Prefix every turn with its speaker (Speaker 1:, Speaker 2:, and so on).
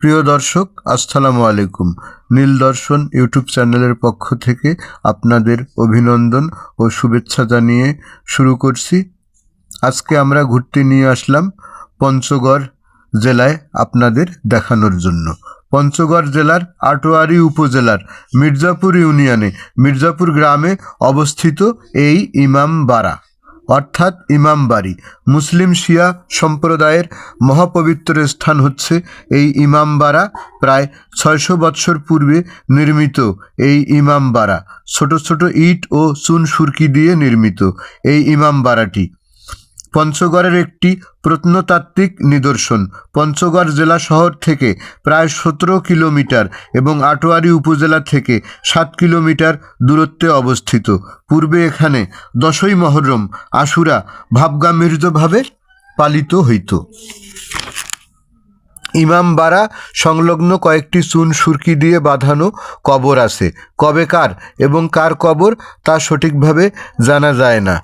Speaker 1: প্রিয় দর্শক, আসসালামু আলাইকুম। নীল দর্শন ইউটিউব চ্যানেলের পক্ষ থেকে আপনাদের অভিনন্দন ও শুভেচ্ছা জানিয়ে শুরু করছি। আজকে আমরা ঘুরতে নিয়ে আসলাম পঞ্চগড় জেলায় আপনাদের দেখানোর জন্য। পঞ্চগড় জেলার আটোয়ারি উপজেলার মির্জাপুর ইউনিয়নে, মির্জাপুর গ্রামে অবস্থিত এই ইমাম ইমামবাড়া অর্থাৎ ইমাম বাড়ি মুসলিম শিয়া সম্প্রদায়ের মহাপবিত্র স্থান হচ্ছে এই ইমামবাড়া প্রায় ছয়শো বৎসর পূর্বে নির্মিত এই ইমামবাড়া ছোট ছোট ইট ও চুন সুরকি দিয়ে নির্মিত এই ইমামবাড়াটি পঞ্চগড়ের একটি প্রত্নতাত্ত্বিক নিদর্শন। পঞ্চগড় জেলা শহর থেকে প্রায় সতেরো কিলোমিটার এবং আটোয়ারি উপজেলা থেকে সাত কিলোমিটার দূরত্বে অবস্থিত। পূর্বে এখানে দশই মহরম আশুরা ভাবগাম্ভীর্যভাবে পালিত হইত। ইমামবাড়া সংলগ্ন কয়েকটি চুন সুরকি দিয়ে বাঁধানো কবর আছে। কবে কার এবং কার কবর তা সঠিকভাবে জানা যায় না।